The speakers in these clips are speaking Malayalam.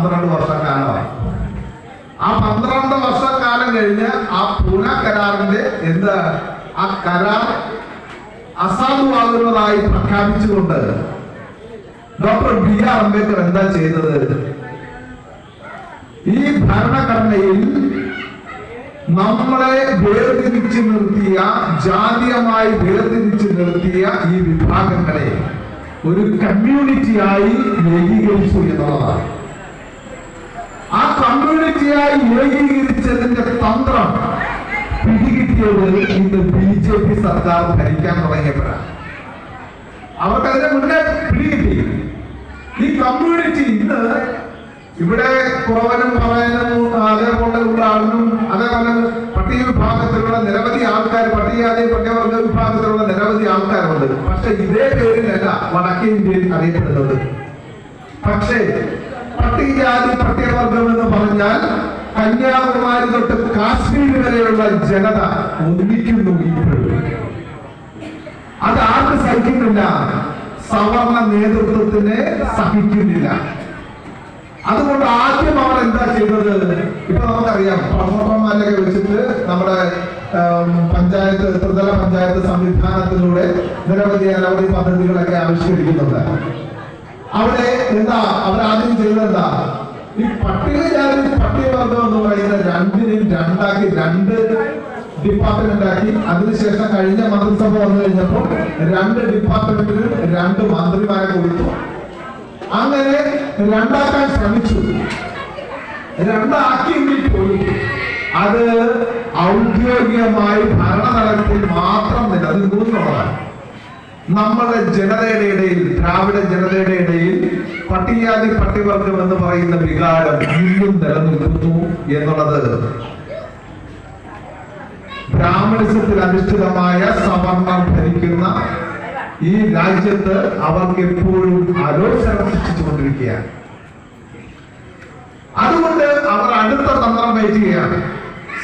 പന്ത്രണ്ട് വർഷക്കാലമായി. ആ പന്ത്രണ്ട് വർഷക്കാലം കഴിഞ്ഞ് ആ പുന കരാറിന്റെ എന്ത് ആ കരാർ അസാധുവാകുന്നതായി പ്രഖ്യാപിച്ചുകൊണ്ട് ഡോക്ടർ ബി ആർ അംബേദ്കർ എന്താ ചെയ്തത്? ഈ ഭരണഘടനയിൽ നമ്മളെ വേർതിരിച്ച് നിർത്തിയ ജാതീയമായി വേർതിരിച്ച് നിർത്തിയ ഈ വിഭാഗങ്ങളെ ഒരു കമ്മ്യൂണിറ്റിയായി ഏകീകരിച്ചു എന്നുള്ളതാണ്. ആ കമ്മ്യൂണിറ്റിയായി ഏകീകരിച്ചതിന്റെ തന്ത്രം പിടികിട്ടിയത് ഇന്ന് ബി ജെ പി സർക്കാർ ഭരിക്കാൻ തുടങ്ങിയപ്പോഴാണ്. അവർക്കതിനെ മുന്നേ പിടികിട്ടി. ഈ കമ്മ്യൂണിറ്റി ഇന്ന് ഇവിടെ കുറവനും പറയാനും അതേപോലെയുള്ള ആളിനും അതേപോലെ പട്ടിക വിഭാഗത്തിലുള്ള നിരവധി ആൾക്കാർ പട്ടികജാതി പട്ടികവർഗ വിഭാഗത്തിലുള്ള നിരവധി ആൾക്കാരുണ്ട്. പക്ഷെ ഇതേ പേരിലല്ല വടക്കേ ഇന്ത്യയിൽ അറിയപ്പെടുന്നത്. പക്ഷേ പട്ടികജാതി പട്ടികവർഗം എന്ന് പറഞ്ഞാൽ കന്യാകുമാരി തൊട്ട് കാശ്മീർ വരെയുള്ള ജനത ഒന്നിക്കുന്നു അത് ആർക്ക് സഹിക്കുന്നില്ല? സവർണ നേതൃത്വത്തിന് സഹിക്കുന്നില്ല. അതുകൊണ്ട് ആദ്യം അവർ എന്താ ചെയ്തത്? ഇപ്പൊ നമുക്കറിയാം പ്രൊമോട്ടർമാരൊക്കെ വെച്ചിട്ട് നമ്മുടെ പഞ്ചായത്ത് ത്രിതല പഞ്ചായത്ത് സംവിധാനത്തിലൂടെ നിരവധി അനവധി പദ്ധതികളൊക്കെ ആവിഷ്കരിക്കുന്നുണ്ട്. അവിടെ എന്താ? അവരാദ്യം ചെയ്യുന്നത് എന്താ? ഈ പട്ടിക ജാതി പട്ടികവർഗം എന്ന് പറയുന്ന രണ്ടിനും രണ്ടാക്കി രണ്ട് ഡിപ്പാർട്ട്മെന്റ് ആക്കി. അതിനുശേഷം കഴിഞ്ഞ മന്ത്രിസഭ വന്നു കഴിഞ്ഞപ്പോൾ രണ്ട് ഡിപ്പാർട്ട്മെന്റിനും രണ്ട് മന്ത്രിമാരെ കൊടുത്തു. അങ്ങനെ രണ്ടാക്കാൻ ശ്രമിച്ചു. രണ്ടാക്കിയെങ്കിൽ പോയി അത് ഔദ്യോഗികമായി ഭരണതലത്തിൽ മാത്രം നിലനിന്നു എന്നുള്ളതാണ്. നമ്മുടെ ജനതയുടെ ഇടയിൽ ദ്രാവിഡ ജനതയുടെ ഇടയിൽ പട്ടികജാതി പട്ടികവർഗം എന്ന് പറയുന്ന വികാരം ഇന്നും നിലനിൽക്കുന്നു എന്നുള്ളത് ബ്രാഹ്മണിസത്തിൽ അധിഷ്ഠിതമായ സവർണം ഭരിക്കുന്ന ഈ രാജ്യത്ത് അവർക്ക് എപ്പോഴും അലോസരം സൃഷ്ടിച്ചുകൊണ്ടിരിക്കുകയാണ്. അതുകൊണ്ട് അവർ അടുത്ത തന്ത്രം വയ്ക്കുകയാണ്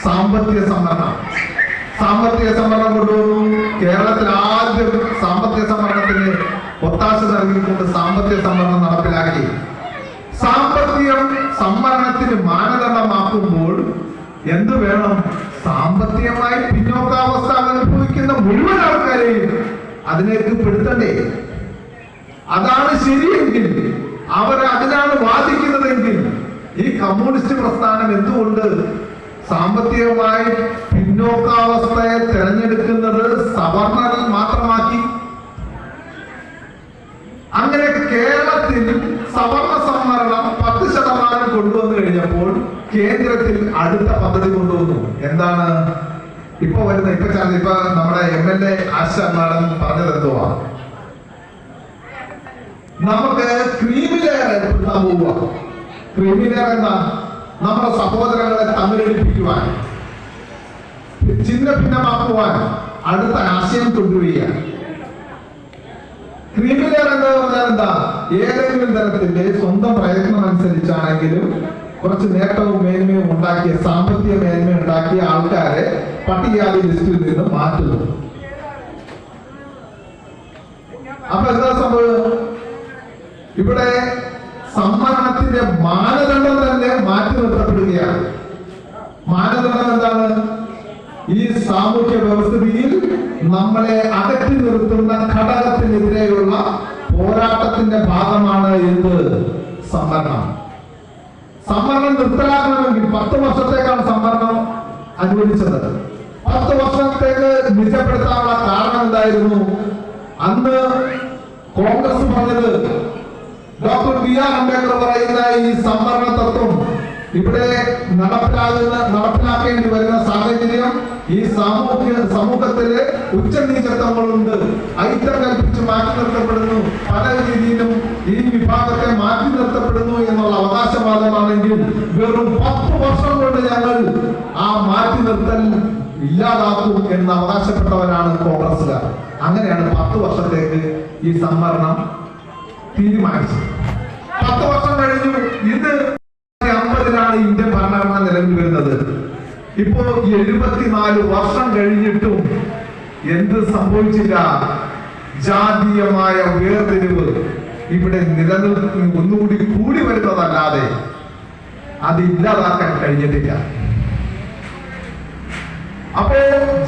സാമ്പത്തിക സംവരണം. സാമ്പത്തിക സംവരണം കൊണ്ടുവന്നു. കേരളത്തിൽ ആദ്യം സാമ്പത്തിക സംവരണത്തിന് ഒത്താശ നൽകിക്കൊണ്ട് സാമ്പത്തിക സംവരണം നടപ്പിലാക്കി. സാമ്പത്തികം സംവരണത്തിന് മാനദണ്ഡമാക്കുമ്പോൾ എന്ത് വേണം? സാമ്പത്തികമായി പിന്നോക്കാവസ്ഥ അനുഭവിക്കുന്ന മുഴുവൻ ആൾക്കാരെയും അതിലേക്ക് പെടുത്തണ്ടേ? അതാണ് ശരിയെങ്കിൽ അവർ അതിനാണ് വാദിക്കുന്നതെങ്കിൽ ഈ കമ്മ്യൂണിസ്റ്റ് പ്രസ്ഥാനം എന്തുകൊണ്ട് സാമ്പത്തികമായി പിന്നോക്കാവസ്ഥയെ തെരഞ്ഞെടുക്കുന്നത് സവർണറിൽ മാത്രമാക്കി. അങ്ങനെ കേരളത്തിൽ സവർണ സംവരണം പത്ത് ശതമാനം കൊണ്ടുവന്നു കഴിഞ്ഞപ്പോൾ കേന്ദ്രത്തിൽ അടുത്ത പദ്ധതി കൊണ്ടുവന്നു. എന്താണ്? ഇപ്പൊ വരുന്ന ഇപ്പൊ ഇപ്പൊ നമ്മുടെ M L A Asha madam പറഞ്ഞത് എന്തുവാ? നമുക്ക് ക്രീമിലെയർ പോവുക. ക്രീമി ലെയർ എന്താ? നമ്മുടെ സഹോദരങ്ങളെ തമ്മിലടിപ്പിക്കുവാൻ ചിന്ത ഭിന്നമാക്കുവാൻ അടുത്ത ആശയം കൊണ്ടുവരികയാണ്. ക്രീമി ലെയർ എന്ന് പറഞ്ഞാൽ എന്താ? ഏതെങ്കിലും തരത്തിന്റെ സ്വന്തം പ്രയത്നം അനുസരിച്ചാണെങ്കിലും കുറച്ച് നേട്ടവും മേന്മയും ഉണ്ടാക്കിയ സാമ്പത്തിക മേന്മ ഉണ്ടാക്കിയ ആൾക്കാരെ പട്ടികജാതി ലിസ്റ്റിൽ നിന്ന് മാറ്റുന്നു അപ്പൊ എന്താ സംഭവം ഇവിടെ സംവരണത്തിന്റെ മാനദണ്ഡം തന്നെ മാറ്റി നിർത്തപ്പെടുകയാണ് മാനദണ്ഡം എന്താണ് ഈ സാമൂഹ്യ വ്യവസ്ഥിതിയിൽ നമ്മളെ അകറ്റി നിർത്തുന്ന ഘടകത്തിനെതിരെയുള്ള പോരാട്ടത്തിന്റെ ഭാഗമാണ് എന്ത്? സംവരണം. സംവരണം നിർത്തലാക്കണമെങ്കിൽ പത്ത് വർഷത്തേക്കാണ് സംവരണം അനുവദിച്ചത്. പത്ത് വർഷത്തേക്ക് നിജപ്പെടുത്താനുള്ള കാരണം എന്തായിരുന്നു? അന്ന് കോൺഗ്രസ് പറഞ്ഞത് ഡോക്ടർ ബി ആർ അംബേദ്കർ പറയുന്ന ഈ സംവരണ തത്വം ഇവിടെ നടപ്പിലാകുന്ന നടപ്പിലാക്കേണ്ടി വരുന്ന സാഹചര്യം ഈ സാമൂഹ്യ സമൂഹത്തിലെ ഉച്ചനീചത്വങ്ങളുണ്ട്. ഐറ്റം കൽപ്പിച്ച് മാറ്റി നിർത്തപ്പെടുന്നു. പല രീതിയിലും ഈ വിഭാഗത്തെ മാറ്റി നിർത്തപ്പെടുന്നു എന്നുള്ള അവകാശവാദമാണെങ്കിൽ വെറും പത്ത് വർഷം കൊണ്ട് ഞങ്ങൾ ആ മാറ്റി നിർത്തൽ ഇല്ലാതാക്കും എന്ന് അവകാശപ്പെട്ടവരാണ് കോൺഗ്രസ്സുകാർ. അങ്ങനെയാണ് പത്ത് വർഷത്തേക്ക് ഈ സംവരണം തീരുമാനിച്ചത്. പത്ത് വർഷം കഴിഞ്ഞു. ഇത് അമ്പതിലാണ് ഇന്ത്യൻ ഭരണഘടന നിലവിൽ വരുന്നത്. ഇപ്പോ എഴുപത്തിനാല് വർഷം കഴിഞ്ഞിട്ടും എന്ത് സംഭവിച്ചില്ല. ജാതീയമായ വേർതിരിവ് ഇവിടെ നിലനിൽക്കുന്ന. ഒന്നുകൂടി കൂടി വരുന്നതല്ലാതെ അത് ഇല്ലാതാക്കാൻ കഴിഞ്ഞിട്ടില്ല. അപ്പോ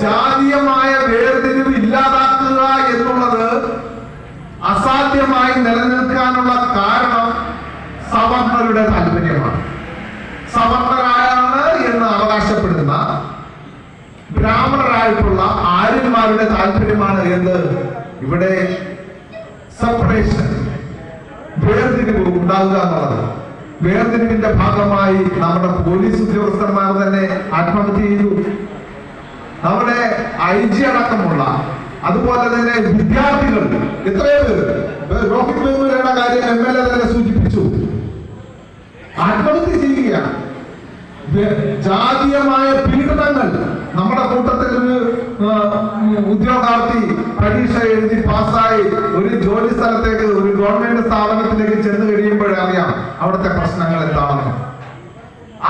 ജാതീയമായ വേർതിരിവ് ഇല്ലാതാക്കുക എന്നുള്ളത് അസാധ്യമായി നിലനിൽക്കാനുള്ള കാരണം സവർണരുടെ താല്പര്യമാണ്. അവകാശപ്പെടുന്ന ബ്രാഹ്മണരായിട്ടുള്ള ആര്യന്മാരുടെ താല്പര്യമാണ് എന്ന് ഇവിടെ സെപ്പറേഷൻ വേർതിരിവ് ഉണ്ടാകുക എന്നുള്ളത്. വേർതിരിവിന്റെ ഭാഗമായി നമ്മുടെ പോലീസ് ഉദ്യോഗസ്ഥന്മാർ തന്നെ ആത്മഹത്യ ചെയ്തു. നമ്മുടെ ഐ ജി അടക്കമുള്ള അതുപോലെ തന്നെ വിദ്യാർത്ഥികൾ എത്രയോ പേര്. കാര്യം എം എൽ എ തന്നെ സൂചിപ്പിച്ചു. ആത്മഹത്യ ചെയ്യുകയാണ്. ജാതീയമായ പീഡനങ്ങൾ. നമ്മുടെ കൂട്ടത്തിൽ ഒരു ഉദ്യോഗാർത്ഥി പരീക്ഷ എഴുതി പാസ്സായി ഒരു ജോലി സ്ഥലത്തേക്ക് ഒരു ഗവൺമെന്റ് സ്ഥാപനത്തിലേക്ക് ചെന്ന് കഴിയുമ്പോഴേ അറിയാം അവിടുത്തെ പ്രശ്നങ്ങൾ എന്താണെന്ന്.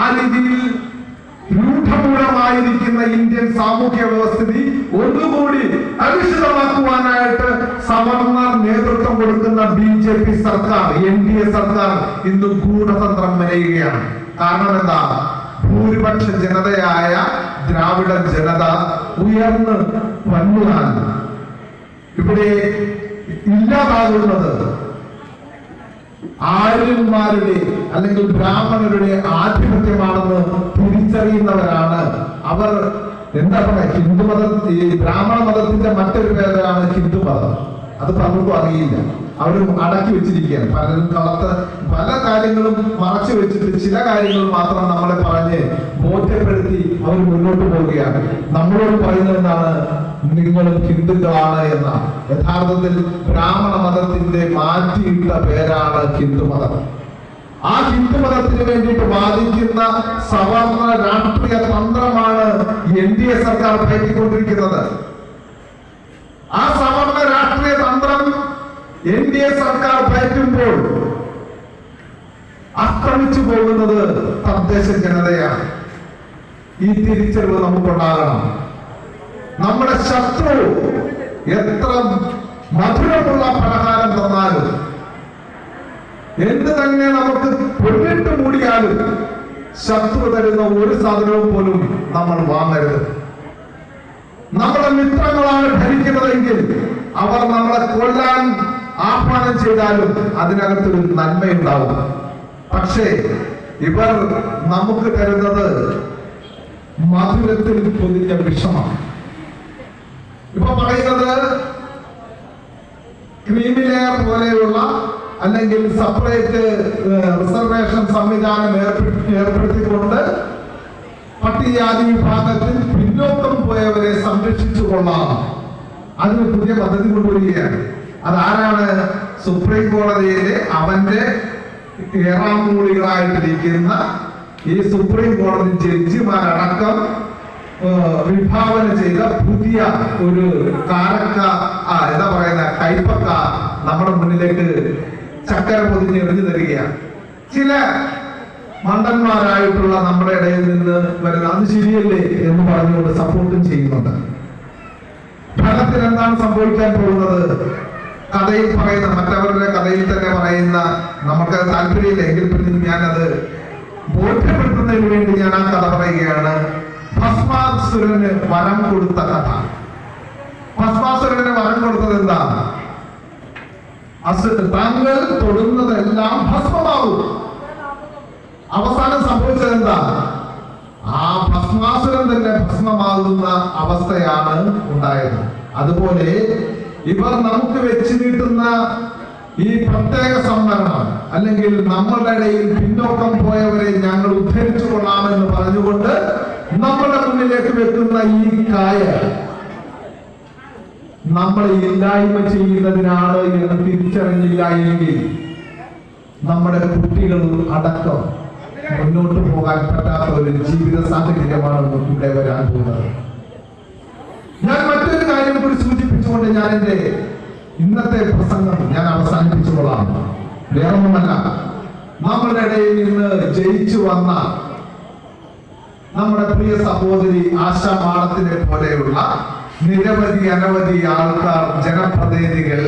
ആ രീതിയിൽ രൂഢമൂലമായിരിക്കുന്ന ഇന്ത്യൻ സാമൂഹ്യ വ്യവസ്ഥിതി ഒന്നുകൂടി അരിഷിതമാക്കുവാനായിട്ട് സവർണ നേതൃത്വം കൊടുക്കുന്ന ബി ജെ പി സർക്കാർ എൻ ഡി എ സർക്കാർ ഇന്ന് ഗൂഢതന്ത്രം മെനയുകയാണ്. കാരണം എന്താ? ഭൂരിപക്ഷ ജനതയായ ദ്രാവിഡ ജനത ഉയർന്ന് വന്നുകാൻ ഇവിടെ ഇല്ലാതാകുന്നത് ആര്യന്മാരുടെ അല്ലെങ്കിൽ ബ്രാഹ്മണരുടെ ആധിപത്യമാണെന്ന് തിരിച്ചറിയുന്നവരാണ്. അവർ എന്താ പറയുക? ഹിന്ദു മതം ഈ ബ്രാഹ്മണ മതത്തിന്റെ മറ്റൊരു പേരാണ് ഹിന്ദു മതം അത് പലർക്കും അറിയില്ല. അവർ അടക്കി വെച്ചിരിക്കുകയാണ്. പലരും കളത്ത് പല കാര്യങ്ങളും മറച്ചു വെച്ചിട്ട് ചില കാര്യങ്ങൾ മാത്രം നമ്മളെ പറഞ്ഞ് ബോധ്യപ്പെടുത്തി അവർ മുന്നോട്ട് പോവുകയാണ്. നമ്മളോട് പറയുന്നത് എന്താണ്? നിങ്ങളും ഹിന്ദുക്കളാണ് എന്ന. യഥാർത്ഥത്തിൽ ബ്രാഹ്മണ മതത്തിന്റെ മാറ്റിയിട്ട പേരാണ് ഹിന്ദു മതം. ആ ഹിന്ദു മതത്തിന് വേണ്ടിയിട്ട് വാദിക്കുന്ന സവർണ രാഷ്ട്രീയ തന്ത്രമാണ് എൻ ഡി എ സർക്കാർ പയറ്റിക്കൊണ്ടിരിക്കുന്നത് ആ സവർണ രാഷ്ട്രീയ തന്ത്രം എൻ ഡി എ സർക്കാർ ഭയക്കുമ്പോൾ അക്രമിച്ചു പോകുന്നത് തദ്ദേശ ജനതയാണ്. ഈ തിരിച്ചറിവ് നമുക്കുണ്ടാകണം. നമ്മുടെ ശത്രു എത്ര മധുരമുള്ള പലഹാരം തന്നാലും എന്ത് തന്നെ നമുക്ക് പൊന്നിട്ട് മൂടിയാലും ശത്രു തരുന്ന ഒരു സാധനവും പോലും നമ്മൾ വാങ്ങരുത്. നമ്മുടെ മിത്രങ്ങളാണ് ഭരിക്കുന്നതെങ്കിൽ അവർ നമ്മളെ കൊല്ലാൻ ആഹ്വാനം ചെയ്താലും അതിനകത്തൊരു നന്മയുണ്ടാവും. പക്ഷേ ഇവർ നമുക്ക് തരുന്നത് മധുരത്തിൽ പൊതിഞ്ഞ വിഷമാണ്. ഇപ്പൊ പറയുന്നത് ക്രീമി ലെയർ പോലെയുള്ള അല്ലെങ്കിൽ സെപ്പറേറ്റ് റിസർവേഷൻ സംവിധാനം ഏർപ്പെ- ഏർപ്പെടുത്തിക്കൊണ്ട് പട്ടികജാതി വിഭാഗത്തിൽ പിന്നോക്കം പോയവരെ സംരക്ഷിച്ചു കൊള്ളാം അതിന് പുതിയ പദ്ധതി കൊണ്ടുവരികയാണ്. അതാരാണ് സുപ്രീം കോടതിയിലെ അവന്റെ ഏറാമൂളികളായിട്ടിരിക്കുന്ന ഈ സുപ്രീം കോടതി ജഡ്ജിമാരടക്കം വിഭാവന ചെയ്ത പുതിയ ഒരു കാരക്ക ആ എന്താ പറയുന്ന കൈപ്പക്ക നമ്മുടെ മുന്നിലേക്ക് ചക്കര പൊതിഞ്ഞ് എറിഞ്ഞു തരികയാണ്. ചില മണ്ടന്മാരായിട്ടുള്ള നമ്മുടെ ഇടയിൽ നിന്ന് വരുന്ന അത് ശരിയല്ലേ എന്ന് പറഞ്ഞുകൊണ്ട് സപ്പോർട്ടും ചെയ്യുന്നുണ്ട്. ഫലത്തിൽ എന്താണ് സംഭവിക്കാൻ പോകുന്നത്? കഥയിൽ പറയുന്ന മറ്റവരുടെ കഥയിൽ തന്നെ പറയുന്ന നമുക്ക് താല്പര്യമില്ല എങ്കിൽ പിന്നെ ഞാനത് ബോധ്യപ്പെടുത്തുന്നതിന് വേണ്ടി ഞാൻ ആ കഥ പറയുകയാണ്. ഭസ്മാസുരന് വരം കൊടുത്ത കഥ. ഭസ്മാസുരന് വരം കൊടുത്തത് എന്താ? താങ്കൾ തൊടുന്നതെല്ലാം ഭസ്മമാവും അവസാനം സംഭവിച്ചത് എന്താ? ആ ഭസ്മാസുരം തന്നെ ഭസ്മമാകുന്ന അവസ്ഥയാണ് ഉണ്ടായത്. അതുപോലെ ഇവർ നമുക്ക് വെച്ച് നീട്ടുന്ന ഈ പ്രത്യേക സംവരണം അല്ലെങ്കിൽ നമ്മളുടെ ഇടയിൽ പിന്നോക്കം പോയവരെ ഞങ്ങൾ ഉദ്ധരിച്ചു കൊള്ളാമെന്ന് പറഞ്ഞുകൊണ്ട് നമ്മുടെ മുന്നിലേക്ക് വെക്കുന്ന ഈ കായ നമ്മൾ ഇല്ലായ്മ ചെയ്യുന്നതിനാണ് എന്ന് തിരിച്ചറിഞ്ഞില്ല എങ്കിൽ നമ്മുടെ കുട്ടികൾ അടക്കം മുന്നോട്ട് പോകാൻ പറ്റാത്ത ഒരു ജീവിത സാഹചര്യമാണ് ഇവിടെ വരാൻ പോകുന്നത്. ഞാൻ മറ്റൊരു കാര്യം കൂടി സൂചിപ്പിച്ചുകൊണ്ട് ഞാൻ എന്റെ ഇന്നത്തെ പ്രസംഗം ഞാൻ അവസാനിപ്പിച്ചുകൊള്ളാം. വേറൊന്നുമല്ല നമ്മളുടെ ഇടയിൽ നിന്ന് ജയിച്ചു വന്ന നമ്മുടെ പ്രിയ സഹോദരി ആശ മാളത്തിനെ പോലെയുള്ള നിരവധി അനവധി ആൾക്കാർ ജനപ്രതിനിധികൾ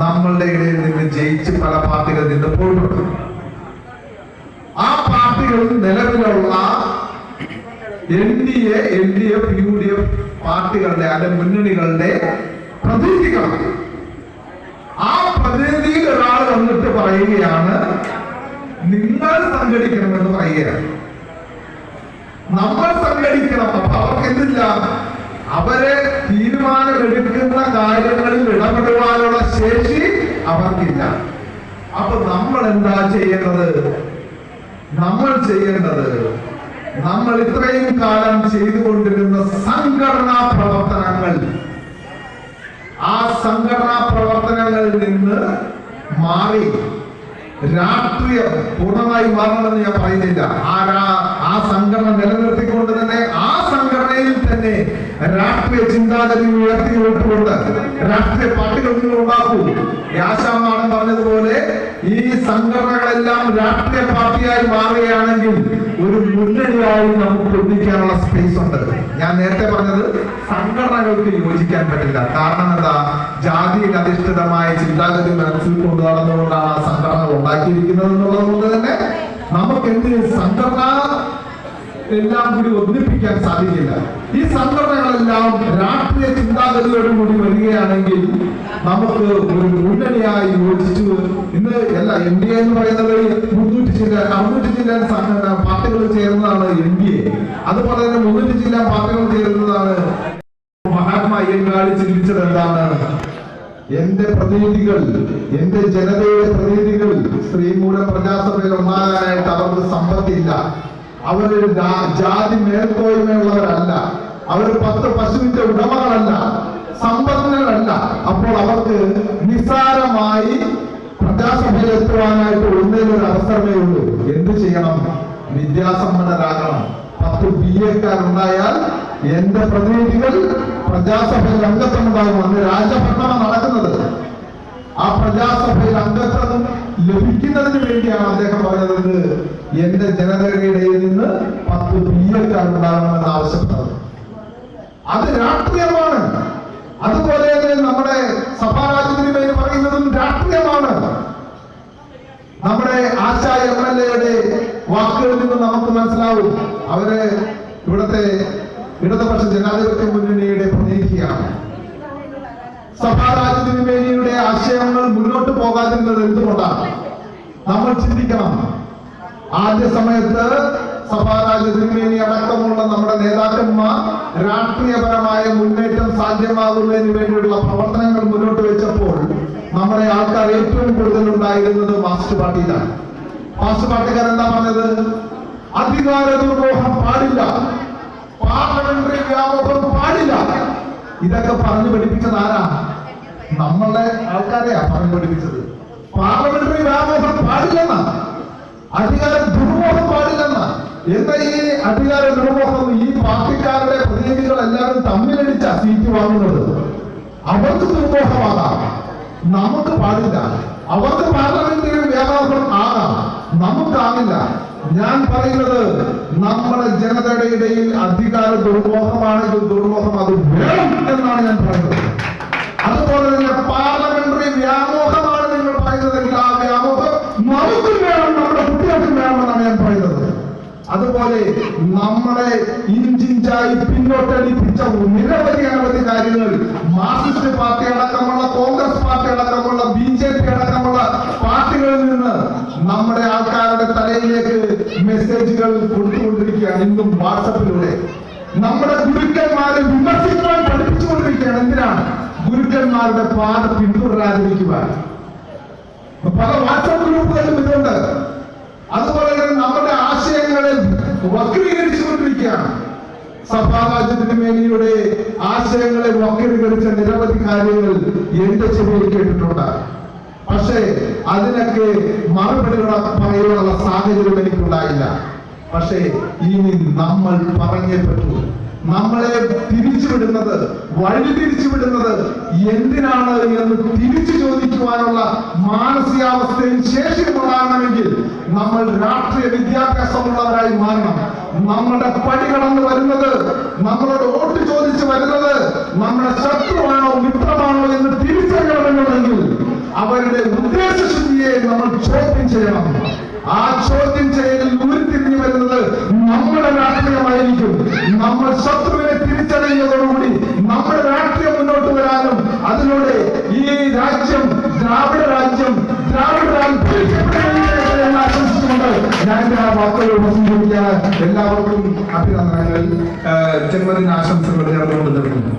നമ്മളുടെ ഇടയിൽ നിന്ന് ജയിച്ച് പല പാർട്ടികളിൽ നിന്ന് പോയിട്ടുണ്ട് ആ പാർട്ടികൾ നിലവിലുള്ള N D A L D F U D F പാർട്ടികളുടെ അല്ലെ മുന്നണികളുടെ പ്രതിനിധികളാണ് ആ പ്രതിനിധിയിൽ ഒരാൾ വന്നിട്ട് പറയുകയാണ് നിങ്ങൾ സംഘടിക്കണമെന്ന് പറയുകയാണ് നമ്മൾ സംഘടിക്കണം. അപ്പൊ അവർക്ക് എന്തില്ല? അവരെ തീരുമാനമെടുക്കുന്ന കാര്യങ്ങളിൽ ഇടപെടുവാനുള്ള ശേഷി അവർക്കില്ല. അപ്പൊ നമ്മൾ എന്താ ചെയ്യേണ്ടത്? നമ്മൾ ചെയ്യേണ്ടത് നമ്മൾ ഇത്രയും കാലം ചെയ്തുകൊണ്ടിരുന്ന സംഘടനാ പ്രവർത്തനങ്ങൾ ആ സംഘടനാ പ്രവർത്തനങ്ങളിൽ നിന്ന് മാറി രാഷ്ട്രീയം പൂർണമായി മാറണമെന്ന് ഞാൻ പറയുന്നില്ല. ആ ആ സംഘടന നിലനിർത്തിക്കൊണ്ട് തന്നെ ആ തന്നെ രാഷ്ട്രീയ ചിന്താഗതി ഉയർത്തി വിട്ടുകൊണ്ട് രാഷ്ട്രീയ പാർട്ടികൾ നിങ്ങൾ ഉണ്ടാക്കൂ യാശാമാണ് പറഞ്ഞതുപോലെ ഈ സംഘടനകളെല്ലാം രാഷ്ട്രീയ പാർട്ടിയായി മാറുകയാണെങ്കിൽ ഒരു മുന്നണിയായി നമുക്ക് ഒന്നിക്കാനുള്ള സ്പേസ് ഉണ്ട്. ഞാൻ നേരത്തെ പറഞ്ഞത് സംഘടനകൾക്ക് യോജിക്കാൻ പറ്റില്ല. കാരണം എന്താ? ജാതിയിൽ അധിഷ്ഠിതമായ ചിന്താഗതി മനസ്സിൽ കൊണ്ടു നടന്നുകൊണ്ടാണ് ആ സംഘടന ഉണ്ടാക്കിയിരിക്കുന്നത് എന്നുള്ളത് കൊണ്ട് തന്നെ നമുക്ക് എന്ത് സംഘടന എല്ലാം കൂടി ഒന്നിപ്പിക്കാൻ സാധിക്കില്ല. ഈ സംഘടനകളെല്ലാം രാഷ്ട്രീയ ചിന്താഗതിയോടുകൂടി വരികയാണെങ്കിൽ നമുക്ക് ഒരു മുന്നണിയായി യോജിച്ചു ഇന്ന് അല്ല എൻ ഡി എ എന്ന് പറയുന്നത് മുന്നൂറ്റി ചില്ല അറുന്നൂറ്റി സംഘടന പാർട്ടികൾ ചേരുന്നതാണ് എൻ ഡി എ. അതുപോലെ തന്നെ മുന്നൂറ്റി ചില്ല പാർട്ടികൾ ചേരുന്നതാണ് മഹാത്മാ അയ്യങ്കാളി ചിന്തിച്ചത് എന്താണ് എന്റെ പ്രതിനിധികൾ എന്റെ ജനതയുടെ പ്രതിനിധികൾ ശ്രീമൂല പ്രജാസഭയിൽ ഉണ്ടാകാനായിട്ട് അവർക്ക് സമ്പത്തില്ല. അവർ ജാ- ജാതി മേൽക്കോയ്മയുള്ളവരല്ല. അവർ പത്ത് പശുവിന്റെ ഉടമകളല്ല സമ്പന്നരല്ല. അപ്പോൾ അവർക്ക് പ്രജാസഭയിൽ എത്തുവാനായിട്ട് ഒരു അവസരമേ ഉള്ളൂ. എന്ത് ചെയ്യണം? വിദ്യാസമ്പന്നരാകണം. പത്ത് ബി എക്കാരുണ്ടായാൽ എന്റെ പ്രതിനിധികൾ പ്രജാസഭയിൽ അംഗത്വമുണ്ടാകും അന്ന് രാജഭരണമാണ് നടക്കുന്നത്. ആ പ്രജാസഭയിൽ അംഗത്വം ലഭിക്കുന്നതിന് വേണ്ടിയാണ് അദ്ദേഹം പറയുന്നത് എന്റെ ജനതയുടെ ഇടയിൽ നിന്ന് പത്ത് ബി എക്കാരുണ്ടാകണമെന്ന് ആവശ്യപ്പെട്ടത്. അത് രാഷ്ട്രീയമാണ്. അതുപോലെ തന്നെ നമ്മുടെ സഭാരാജ്യത്തിന് പേര് പറയുന്നതും രാഷ്ട്രീയമാണ്. നമ്മുടെ ആശ എം എൽ എയുടെ വാക്കുകളിൽ നിന്ന് നമുക്ക് മനസ്സിലാവും. അവർ ഇവിടുത്തെ ഇടതുപക്ഷ ജനാധിപത്യ മുന്നണിയുടെ പ്രതിനിധിയാണ്. സഭാരാജ് തിരുമേനിയുടെ ആശയങ്ങൾ മുന്നോട്ട് പോകാതിരുന്നത് എന്തുകൊണ്ടാണ്? നമ്മൾ ചിന്തിക്കണം. ആദ്യ സമയത്ത് സഭാരാജ് തിരുമേനി അടക്കമുള്ള നമ്മുടെ നേതാക്കന്മാർ രാഷ്ട്രീയപരമായ മുന്നേറ്റം സാധ്യമാകുന്നതിന് വേണ്ടിയുള്ള പ്രവർത്തനങ്ങൾ മുന്നോട്ട് വെച്ചപ്പോൾ നമ്മുടെ ആൾക്കാർ ഏറ്റവും കൂടുതൽ ഉണ്ടായിരുന്നത് മാസ്റ്റ് പാർട്ടിയിലാണ്. മാസ്റ്റ് പാർട്ടിക്കാർ എന്താ പറഞ്ഞത്? അധികാര ദുർമോഹം പാടില്ല. പാർലമെന്ററി വ്യാപകം പാടില്ല. ഇതൊക്കെ പറഞ്ഞു പഠിപ്പിച്ചത് നമ്മളെ ആൾക്കാരെയാ പറഞ്ഞു പഠിപ്പിച്ചത് പാർലമെന്ററി വ്യാമോഹം പാടില്ലെന്ന. അധികാര ദുർമോഹം പാടില്ലെന്ന. എന്താ ഈ അധികാര ദുർമോഹം? ഈ പാർട്ടിക്കാരുടെ പ്രതിനിധികൾ എല്ലാവരും തമ്മിലടിച്ച സീറ്റ് വാങ്ങുന്നത്. അവർക്ക് ദുർമോഹമാകാം. നമുക്ക് പാടില്ല. അവർക്ക് പാർലമെന്ററി വ്യാമോഹം ആകാം. നമുക്കാകില്ല ഞാൻ പറയുന്നത് നമ്മുടെ ജനതയുടെ ഇടയിൽ അധികാര ദുർമോഹമാണെങ്കിൽ ദുർമോഹം അത് വേണം എന്നാണ് ഞാൻ പറയുന്നത്. അതുപോലെ തന്നെ പാർലമെന്ററി വ്യാമോഹമാണ് നിങ്ങൾ പറയുന്നതെങ്കിൽ ആ വ്യാമോഹം നമുക്കും വേണം നമ്മുടെ കുട്ടികൾക്കും വേണമെന്നാണ് ഞാൻ പറയുന്നത്. അതുപോലെ നമ്മളെ ഇഞ്ചിഞ്ചായി പിന്നോട്ടടിപ്പിച്ച നിരവധി അനവധി കാര്യങ്ങൾ മാർക്സിസ്റ്റ് പാർട്ടി അടക്കമുള്ള കോൺഗ്രസ് ഗുരുക്കന്മാരുടെ പാത പിന്തുടരാതിരിക്കുവാൻ. പല വാട്സപ്പ് ഗ്രൂപ്പുകളിലും ഇതുണ്ട്. അതുപോലെ തന്നെ നമ്മുടെ ആശയങ്ങളെ വക്രീകരിച്ചുകൊണ്ടിരിക്കുകയാണ്. സഭാരാജ്യത്തിന് മേലിയുടെ ആശയങ്ങളെ വക്രീകരിച്ച നിരവധി കാര്യങ്ങൾ എന്റെ ചെവിയിൽ കേട്ടിട്ടുണ്ട്. പക്ഷേ അതിനൊക്കെ മറുപടികൾ പറയാനുള്ള സാഹചര്യം എനിക്കുണ്ടായില്ല. പക്ഷേ ഇനി നമ്മൾ പറഞ്ഞേ പറ്റൂ. നമ്മളെ തിരിച്ചുവിടുന്നത് വഴി തിരിച്ചുവിടുന്നത് എന്തിനാണ് എന്ന് തിരിച്ചു ചോദിക്കുവാനുള്ള മാനസികാവസ്ഥയും ശേഷി ഉണ്ടാകണമെങ്കിൽ നമ്മൾ രാഷ്ട്രീയ വിദ്യാഭ്യാസമുള്ളവരായി മാറണം. നമ്മുടെ പടി കടന്ന് വരുന്നത് നമ്മളോട് വോട്ട് ചോദിച്ച് വരുന്നത് നമ്മുടെ ശത്രുവാണോ മിത്രമാണോ എന്ന് തിരിച്ചറിയണമെന്നുണ്ടെങ്കിൽ അവരുടെ ഉദ്ദേശശുദ്ധിയെ നമ്മൾ ചോദ്യം ചെയ്യണം. ആ ചോദ്യം ചെയ്യലിൽ ഉരുത്തിരിഞ്ഞു വരുന്നത് നമ്മുടെ രാഷ്ട്രീയമായിരിക്കും. നമ്മൾ ശത്രുവിനെ തിരിച്ചറിയുന്നതോടുകൂടി നമ്മുടെ രാഷ്ട്രീയം മുന്നോട്ട് വരാനും അതിലൂടെ ഈ രാജ്യം ദ്രാവിഡ രാജ്യം ഞാൻ എല്ലാവർക്കും അഭിനന്ദനങ്ങൾ. ജന്മദിനാശംസകൾ നേർന്നുകൊണ്ട് നിർത്തുന്നു.